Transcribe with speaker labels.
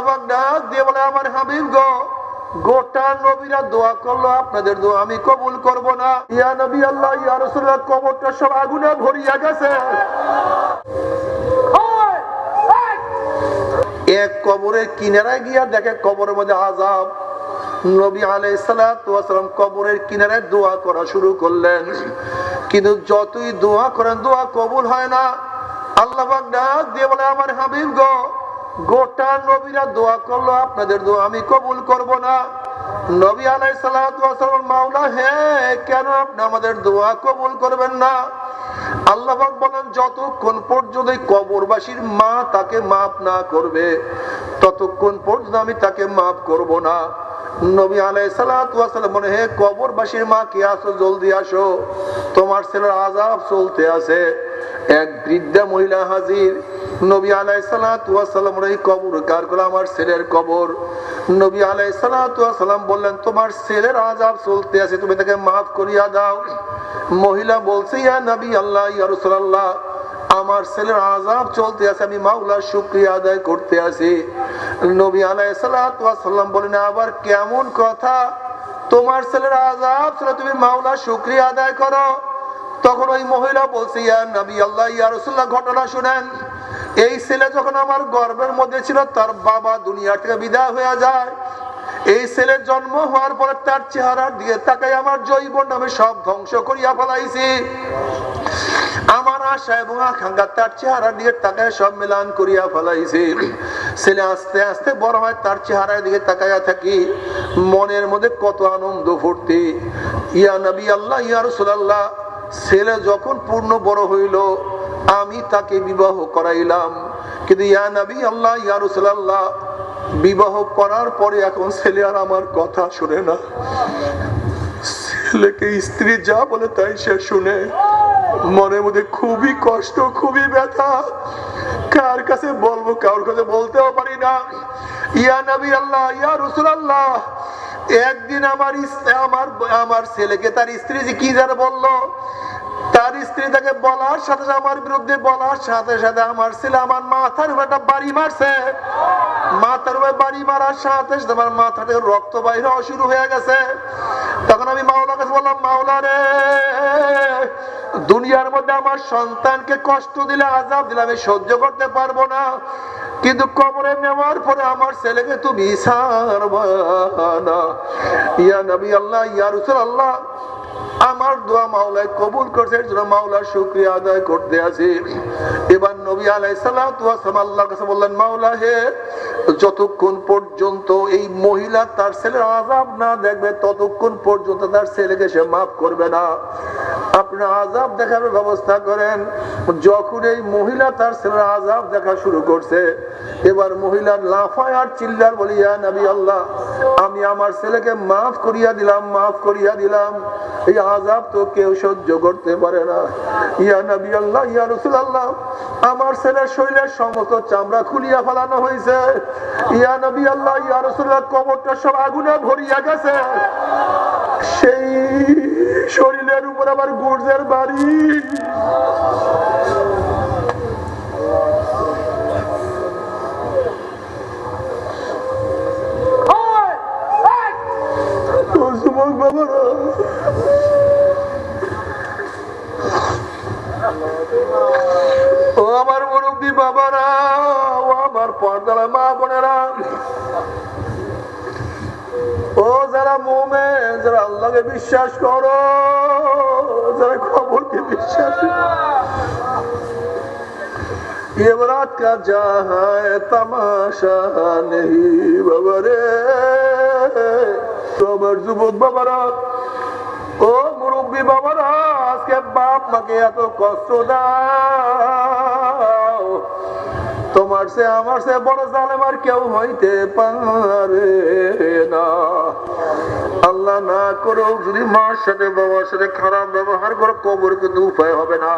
Speaker 1: আল্লাহ পাক ডাক দিয়ে বলে আমার হাবিব গো গোটা নবীরা দোয়া করল আপনাদের দোয়া আমি কবুল করব না। ইয়া নবী আল্লাহ ইয়া রাসূলুল্লাহ কবরটা সব আগুনে ভরিয়া গেছে। এক কবরের কিনারায় গিয়া দেখে কবরের মধ্যে আজাব নবী আলাইসালাম কবরের কিনারায় দোয়া করা শুরু করলেন। কিন্তু যতই দোয়া করেন দোয়া কবুল হয় না। আল্লাহ ডাক দিয়ে বলে আমার হাবিব গো গোটা নবীরা দোয়া করল, আপনাদের দোয়া আমি কবুল করব না। নবী আলাইসালাম মাওলা হ্যাঁ কেন আপনি আমাদের দোয়া কবুল করবেন না? আল্লাহ বলেন, যতক্ষণ পর্যন্ত কবরবাসীর মা তাকে মাফ না করবে, ততক্ষণ পর্যন্ত আমি তাকে মাফ করব না। নবী আলাই সালাম মনে হে, কবরবাসীর মা, কে আসো, জলদি আসো। তোমার ছেলের আজাব চলতে আছে। এক বৃদ্ধা মহিলা হাজির নবী আলাই সালাম এই কবর, কার করে আমার ছেলের কবর। নবী আলাই সালাম বললেন, তোমার ছেলের আজাব চলতে আছে, তুমি তাকে মাফ করিয়া দাও। মহিলা বলছে, ইয়া নবী আল্লাহ, ইয়া আমার ছেলের আজাব চলতে আছে, আমি মাওলার শুকরিয়া আদায় করতে আছি। নবী ওয়াস সালাম বলেন আবার কেমন কথা? তোমার ছেলের আজাব ছিল তুমি মাওলার শুকরিয়া আদায় করো। তখন ওই মহিলা বলছে, ইয়া নবী আল্লাহ, ইয়া রাসূলুল্লাহ, ঘটনা শুনেন। এই ছেলে যখন আমার গর্বের মধ্যে ছিল, তার বাবা দুনিয়া থেকে বিদায় হয়ে যায়। এই ছেলের জন্ম হওয়ার পরে তার চেহারার দিকে তাকাই আমার জৈবন নামে সব ধ্বংস করিয়া ফেলাইছি। সব করিয়া ছেলে আস্তে আস্তে বড় হয়, তার তাকাইয়া থাকি। মনের মধ্যে কত আনন্দ ইয়া আল্লাহ ছেলে যখন পূর্ণ বড় হইল আমি তাকে বিবাহ করাইলাম। কিন্তু আল্লাহ, ইয়া বিবাহ করার পরে এখন ছেলে আর আমার কথা শুনে না। ছেলেকে স্ত্রী যা বলে তাই সে শুনে। মনের মধ্যে খুবই কষ্ট, খুবই ব্যথা। কার কাছে বলব কার কাছে বলতেও পারি না। ইয়া নবী আল্লাহ, ইয়া রসুল আল্লাহ একদিন আমার আমার আমার ছেলেকে তার স্ত্রী যে কি যেন বলল তার স্ত্রী তাকে বলার সাথে সাথে, আমার বিরুদ্ধে বলার সাথে সাথে আমার ছেলে আমার মাথার উপর একটা বাড়ি মারছে। মাথার উপরে বাড়ি মারার সাথে সাথে আমার মাথা থেকে রক্ত বাইরে হওয়া শুরু হয়ে গেছে। তখন আমি মাওলার কাছে বললাম, মাওলা রে, দুনিয়ার মধ্যে আমার সন্তানকে কষ্ট দিলে আজাব দিলে আমি সহ্য করতে পারব না। কিন্তু কবরে নেওয়ার পরে আমার ছেলেকে তুমি ছাড়বা না। ইয়া নবী আল্লাহ, ইয়া রসুল আল্লাহ আমার দোয়া মাওলায় কবুল করছে, এর মাওলার শুক্রিয়া আদায় করতে আছি এবার নবী আলাই সালাম আল্লাহর কাছে বললেন, মাওলা হে যতক্ষণ পর্যন্ত এই মহিলা তার ছেলের আজাব না দেখবে, ততক্ষণ পর্যন্ত তার ছেলেকে সে মাফ করবে না। আপনার আজাব দেখার ব্যবস্থা করেন। যখন এই মহিলা তার ছেলের আজাব দেখা শুরু করছে, এবার মহিলার লাফায় আর চিল্লার বলি, ইয়া নবী আল্লাহ, আমি আমার ছেলেকে মাফ করিয়া দিলাম, মাফ করিয়া দিলাম। এই আজাব তো কেউ সহ্য করতে পারে না। ইয়া নবী আল্লাহ, ইয়া রসুল আল্লাহ আমার ছেলের শরীরের সমস্ত চামড়া খুলিয়া ফেলানো হয়েছে। ইয়া নবী আল্লাহ ইয়া রসুল্লাহ কবরটা সব আগুনে ভরিয়া গেছে। সেই শরীরের উপর আবার গুর্জের বাড়ি। যুবক বাবারা। ও আমার মুরব্বী বাবারা। আমার পর্দারা মা বোনেরা ও যারা মোমে যারা আল্লাহকে বিশ্বাস করো যারা খবরকে বিশ্বাস ये बरात का जहाँ है तमाशा नहीं बाबा रे তোমার যুবক বাবারা ও মুরব্বী বাবারা আজকে বাপ মাকে এত কষ্ট দাও তোমার সে আমার সে বড় জালেম আর কেউ হইতে পারে না। আল্লাহ না করো যদি মার সাথে বাবার সাথে খারাপ ব্যবহার করো কবর কিন্তু উপায় হবে না।